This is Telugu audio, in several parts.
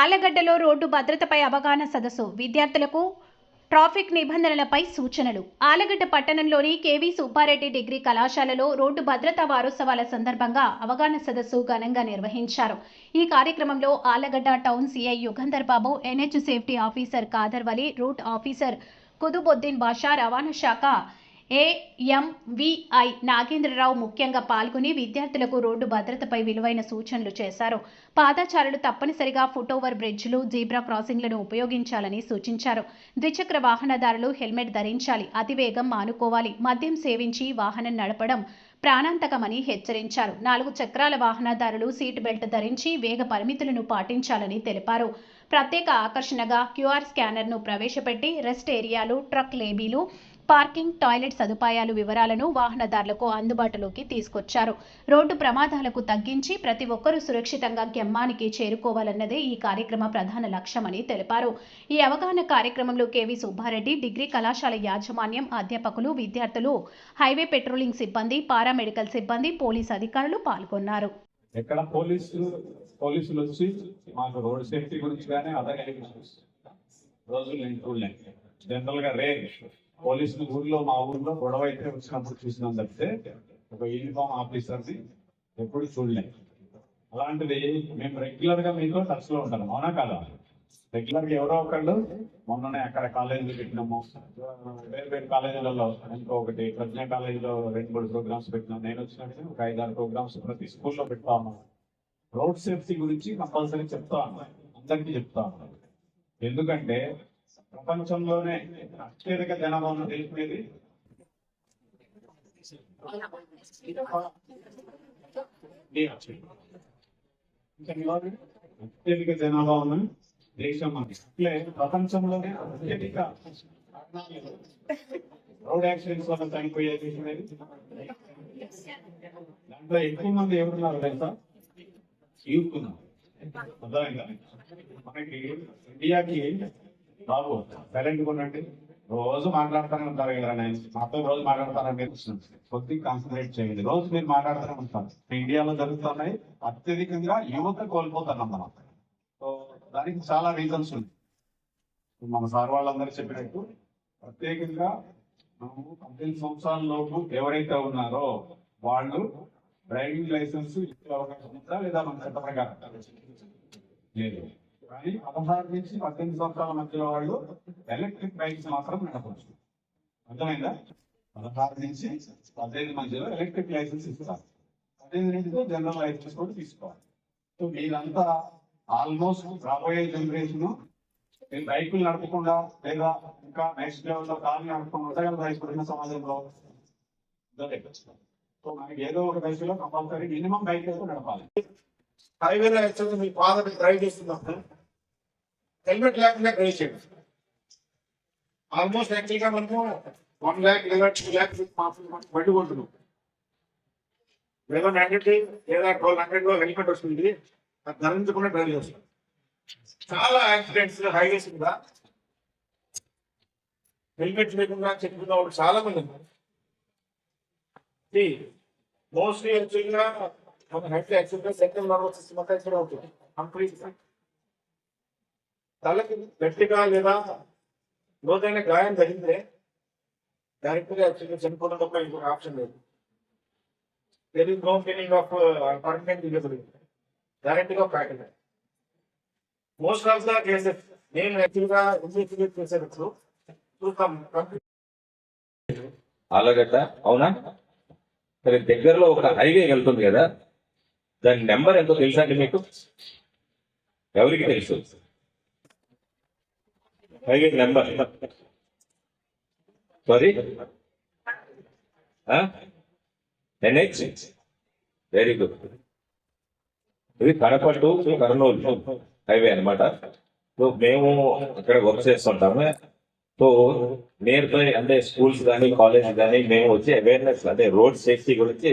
ఆలగడ్డలో రోడ్డు భద్రతపై అవగాహన సదస్సు. విద్యార్థులకు ట్రాఫిక్ నిబంధనలపై సూచనలు. ఆలగడ్డ పట్టణంలోని కేవీ సుబ్బారెడ్డి డిగ్రీ కళాశాలలో రోడ్డు భద్రతా వారోత్సవాల సందర్భంగా అవగాహన సదస్సు ఘనంగా నిర్వహించారు. ఈ కార్యక్రమంలో Allagadda town CI Yugandhar Babu NH safety officer Kadarvali route officer Kudubuddin Basha రవాణా శాఖ ఏఎంవిఐ నాగేంద్రరావు ముఖ్యంగా పాల్గొని విద్యార్థులకు రోడ్డు భద్రతపై విలువైన సూచనలు చేశారు. పాదాచారులు తప్పనిసరిగా ఫుట్ఓవర్ బ్రిడ్జ్లు జీబ్రా క్రాసింగ్లను ఉపయోగించాలని సూచించారు. ద్విచక్ర వాహనదారులు హెల్మెట్ ధరించాలి అతివేగం మానుకోవాలి మద్యం సేవించి వాహనం నడపడం ప్రాణాంతకమని హెచ్చరించారు. నాలుగు చక్రాల వాహనదారులు సీట్ బెల్ట్ ధరించి వేగ పరిమితులను పాటించాలని తెలిపారు. ప్రత్యేక ఆకర్షణగా క్యూఆర్ స్కానర్ను ప్రవేశపెట్టి రెస్ట్ ఏరియాలు ట్రక్ లేబీలు పార్కింగ్ టాయిలెట్ సదుపాయాలు వివరాలను వాహనదారులకు అందుబాటులోకి తీసుకొచ్చారు. రోడ్డు ప్రమాదాలకు తగ్గించి ప్రతి ఒక్కరూ సురక్షితంగా గమ్యానికి చేరుకోవాలన్నదే ఈ కార్యక్రమ ప్రధాన లక్ష్యమని తెలిపారు. ఈ అవగాహన కార్యక్రమంలో కేవీ సుబ్బారెడ్డి డిగ్రీ కళాశాల యాజమాన్యం అధ్యాపకులు విద్యార్థులు హైవే పెట్రోలింగ్ సిబ్బంది పారామెడికల్ సిబ్బంది పోలీస్ అధికారులు పాల్గొన్నారు. ఎక్కడ పోలీసులు పోలీసులు వచ్చి మాకు రోడ్ సేఫ్టీ గురించి కానీ రోజులు జనరల్గా పోలీసులు ఊర్లో మా ఊర్లో గొడవ అయితే వచ్చినప్పుడు చూసినాం తప్పితే ఒక యూనిఫామ్ ఆఫీసర్ని ఎప్పుడు చూడలేం. అలాంటిది మేము రెగ్యులర్గా మీతో టచ్లో ఉంటాం అవునా కాదా? రెగ్యులర్గా ఎవరో ఒకళ్ళు మొన్ననే అక్కడ కాలేజీలు పెట్టినాము. వేరు వేరు కాలేజీలలో ఇంకో ఒకటి ప్రజ్ఞ కాలేజీలో రెండు మూడు ప్రోగ్రామ్స్ పెట్టినాం. నేను వచ్చినట్టు ఒక ఐదారు ప్రోగ్రామ్స్ ప్రతి స్కూల్లో పెడతాము. రోడ్ సేఫ్టీ గురించి కంపల్సరీ చెప్తా అందరికీ చెప్తా ఎందుకంటే ప్రపంచంలోనే అత్యధిక జనాభా తెలిపేది అత్యధిక జనాభా ఉన్న దేశం అది. ప్రపంచంలోనే అత్యధిక రోడ్ యాక్సిడెంట్స్ వల్ల చనిపోయే దేశం ఏది? దాంట్లో ఎక్కువ మంది ఎవరున్నారు తెలుసా? యూత్ ఉన్నారు అర్థమైందా? మనకి ఇండియాకి బాబు సైలెంట్ ఉండండి. రోజు మాట్లాడుతూనే ఉంటారు కదా నేను మాతో రోజు మాట్లాడతానండి కొద్దిగా కాన్సన్ట్రేట్ చేయండి. రోజు మీరు మాట్లాడుతూనే ఉంటారు. ఇండియాలో జరుగుతున్నాయి. అత్యధికంగా యువత కోల్పోతున్నాం మనం. సో దానికి చాలా రీజన్స్ ఉన్నాయి. మన సార్ వాళ్ళందరూ చెప్పినట్టు ప్రత్యేకంగా మనము పద్దెనిమిది సంవత్సరాల లోపు ఎవరైతే ఉన్నారో వాళ్ళు డ్రైవింగ్ లైసెన్స్ ఇచ్చే అవకాశం ఉందా లేదా మన చట్ట ప్రకారం? లేదు. కానీ పదహారు నుంచి పద్దెనిమిది సంవత్సరాల మధ్యలో వాళ్ళు ఎలక్ట్రిక్ బైక్స్ మాత్రం నడపవచ్చు అర్థమైందా? పదహారు నుంచి పద్దెనిమిది మధ్యలో ఎలక్ట్రిక్ లైసెన్స్ ఇస్తారు. పద్దెనిమిది నుంచి జనరల్ లైసెన్స్ కూడా తీసుకోవాలి. సో మీరంతా ఆల్మోస్ట్ రాబోయే జనరేషన్ నేను బైకులు నడపకుండా లేదా ఇంకా నెక్స్ట్ లెవెల్లో కార్లు నడపకుండా ఉండగలరా ఇప్పుడున్న సమాజంలో సో మనకి ఏదో ఒక దశలో కంపల్సరీ మినిమం బైక్ అయితే నడపాలి. హైవేలో యాక్చువల్గా మీ ఫాదర్ డ్రైవ్ చేస్తున్నప్పుడు హెల్మెట్ లేకుండా డ్రైవ్ చేయండి. ఆల్మోస్ట్ యాక్చువల్గా మనము వన్ ల్యాక్ లేదా టూ ల్యాక్ బండి కొంటున్నాం. లెవెన్ హండ్రెడ్ లేదా ట్వెల్వ్ హండ్రెడ్లో హెల్మెట్ వస్తుంది అది ధరించకుండా డ్రైవ్ చేస్తాం చాలా యాక్సిడెంట్స్ హైవేస్ మీద హెల్మెట్ లేకుండా చెప్పుకున్న వాళ్ళు చాలా మంది ఉన్నారు మోస్ట్లీ యాక్చువల్గా మన హెడ్ యాక్చువల్గా సెంట్రల్ నర్వస్ సిస్టమ్ అంతా ఇక్కడ అవుతుంది. కంప్లీట్ తలకి గట్టిగా లేదా లోతైన గాయం తగిలితే డైరెక్ట్గా యాక్చువల్గా చనిపోవడం తప్ప ఇంకొక ఆప్షన్ లేదు. There is no off permanent disability డైరెక్ట్గా packet most of the cases నేను యాక్చువల్గా ఇన్వెస్టిగేట్ చేసేటప్పుడు చూస్తాం. ఆలగడ్డ అవునా? సరే దగ్గరలో ఒక హైవే వెళ్తుంది కదా దాని నెంబర్ ఎంతో తెలుసా అండి మీకు? ఎవరికి తెలుసు? Highway number sorry NH very good ఇది కడప టు కర్నూలు హైవే అన్నమాట సో మేము ఇక్కడ వర్క్ చేస్తుంటాము సో నియర్ బై అంటే స్కూల్స్ కానీ కాలేజ్ కానీ మేము వచ్చి అవేర్నెస్ అంటే రోడ్ సేఫ్టీ గురించి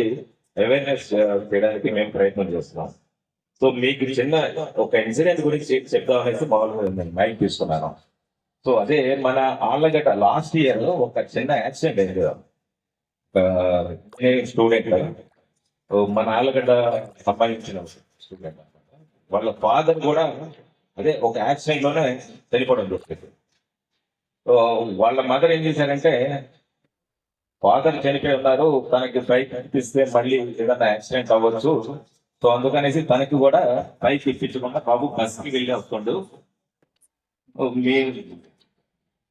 అవేర్నెస్ చేయడానికి మేము ప్రయత్నం చేస్తున్నాం సో మీకు చిన్న ఒక ఇన్సిడెంట్ గురించి చెప్తామనేసి మామూలుగా మైక్ తీసుకున్నాను సో అదే మన ఆళ్ళగడ్డ లాస్ట్ ఇయర్ ఒక చిన్న యాక్సిడెంట్ అయింది కదా స్టూడెంట్ మన ఆళ్ళగడ్డ సంబంధించిన స్టూడెంట్ వాళ్ళ ఫాదర్ కూడా అదే ఒక యాక్సిడెంట్లోనే చనిపోవడం దొరికింది సో వాళ్ళ మదర్ ఏం చేశారంటే ఫాదర్ చనిపోయి ఉన్నారు తనకి బైక్ ఇప్పిస్తే మళ్ళీ ఏదైనా యాక్సిడెంట్ అవ్వచ్చు. సో అందుకనేసి తనకి కూడా బైక్ ఇప్పించకుండా బాబు బస్కి వెళ్ళి వస్తుండు. మీ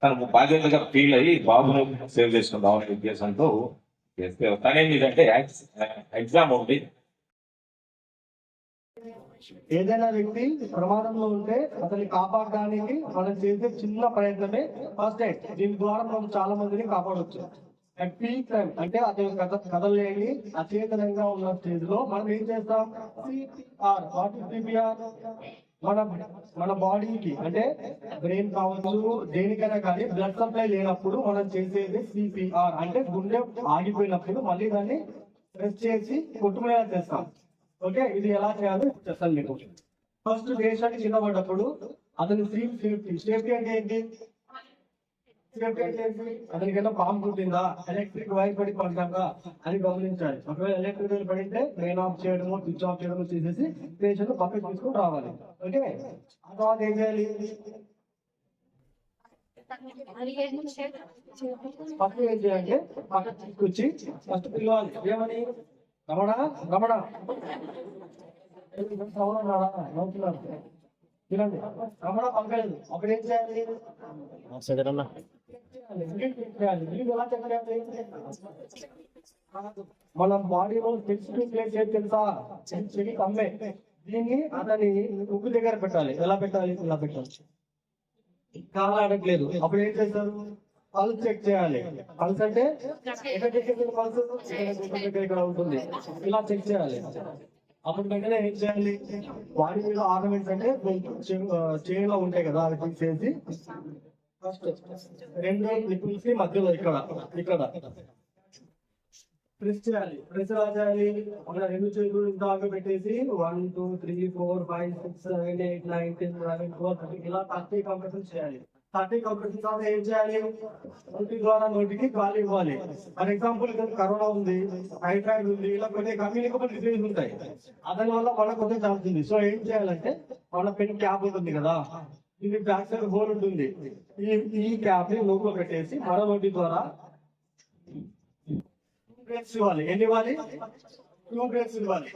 తను బాధ్యతగా ఫీల్ అయ్యి బాబును సేవ్ చేసుకుందాం అనే ఉద్దేశంతో చేస్తే తనేం ఎగ్జామ్ ఉంది. ఏదైనా వ్యక్తి ప్రమాదంలో ఉంటే అతన్ని కాపాడడానికి మనం చేసే చిన్న ప్రయత్నమే ఫస్ట్ ఎయిడ్. దీని ద్వారా మనం చాలా మందిని కాపాడవచ్చు అట్ పీక్ టైం అంటే అతని కథ కదలేని అచేతనంగా ఉన్న స్టేజ్లో మనం ఏం చేస్తాం? సిపిఆర్ వాట్ ఇస్ సిపిఆర్ మన మన బాడీకి అంటే బ్రెయిన్ కావచ్చు దేనికైనా కానీ బ్లడ్ సప్లై లేనప్పుడు మనం చేసేది సిపిఆర్ అంటే గుండె ఆగిపోయినప్పుడు మళ్ళీ దాన్ని ప్రెస్ చేసి కొట్టుకునేలా చేస్తాం. ఓకే ఇది ఎలా చేయాలో చేస్తాను మీకు. ఫస్ట్ దేశానికి చిన్నపడ్డప్పుడు అతని సేఫ్ సేఫ్టీ సేఫ్టీ అంటే ఏంటి? అతనికైనా అంటే ఏంటి పాము కుట్టిందా ఎలక్ట్రిక్ వైర్ పడి పడ్డాక అని గమనించాలి. ఒకవేళ ఎలక్ట్రిక్ వైర్ పడితే మెయిన్ ఆఫ్ చేయడము స్విచ్ ఆఫ్ చేయడము చేసేసి పేషెంట్ పక్కకి తీసుకొని రావాలి. ఓకే? ఆ తర్వాత ఏం చేయాలి? ఫస్ట్ ఏం చేయాలంటే పక్క తీసుకొచ్చి ఫస్ట్ పిలవాలి. ఏమని? రమణ? రమణ. రమణ ఉన్నాడా? నవ్వుతున్నాడు. రమణ పంపలేదు అప్పుడు ఏం చేయాలి? మన బాడీలో సెన్సిటివ్ ప్లేస్ ఏది తెలుసా? చెవి కమ్మే. దీన్ని అతని ఉగ్గు దగ్గర పెట్టాలి. ఎలా పెట్టాలి? ఇలా పెట్టాలి. కాలు ఆడట్లేదు. అప్పుడు ఏం చేస్తారు? పల్స్ చెక్ చేయాలి. పల్స్ అంటే పల్స్? ఇక్కడ ఉంటుంది. ఇలా చెక్ చేయాలి. అప్పుడు వెంటనే ఏం చేయాలి? వాడి మీద ఆర్నమెంట్స్ అంటే చేయిలో ఉంటాయి కదా అవి తీసేసి ఫస్ట్ రెండు నిపుల్స్కి మధ్యలో ఇక్కడ ఇక్కడ ప్రెస్ చేయాలి. ప్రెస్ ఎలా చేయాలి అక్కడ రెండు చేతులు దాకా పెట్టేసి one two three four five six seven eight nine ten eleven twelve ఇలా థర్టీ కంప్రెషన్ చేయాలి. థర్టీ కంప్రెషన్ తర్వాత ఏం చేయాలి? నోటి ద్వారా నోటికి గాలి ఇవ్వాలి. ఫర్ ఎగ్జాంపుల్ ఇక్కడ కరోనా ఉంది హైడ్రాయిడ్ ఉంది ఇలా కొన్ని కమ్యూనికబుల్ డిసీజ్ ఉంటాయి. అతని వల్ల మనకు కొంచెం జరుగుతుంది ఉంది. సో ఏం చేయాలంటే వాళ్ళ పెన్ క్యాప్ ఉంటుంది కదా ఇది బ్యాక్ సైడ్ హోల్ ఉంటుంది. ఈ ఈ క్యాప్ని లోపల పెట్టేసి మన నోటి ద్వారా టూ బ్రేక్స్ ఇవ్వాలి. ఎన్ని ఇవ్వాలి? టూ బ్రేక్స్ ఇవ్వాలి.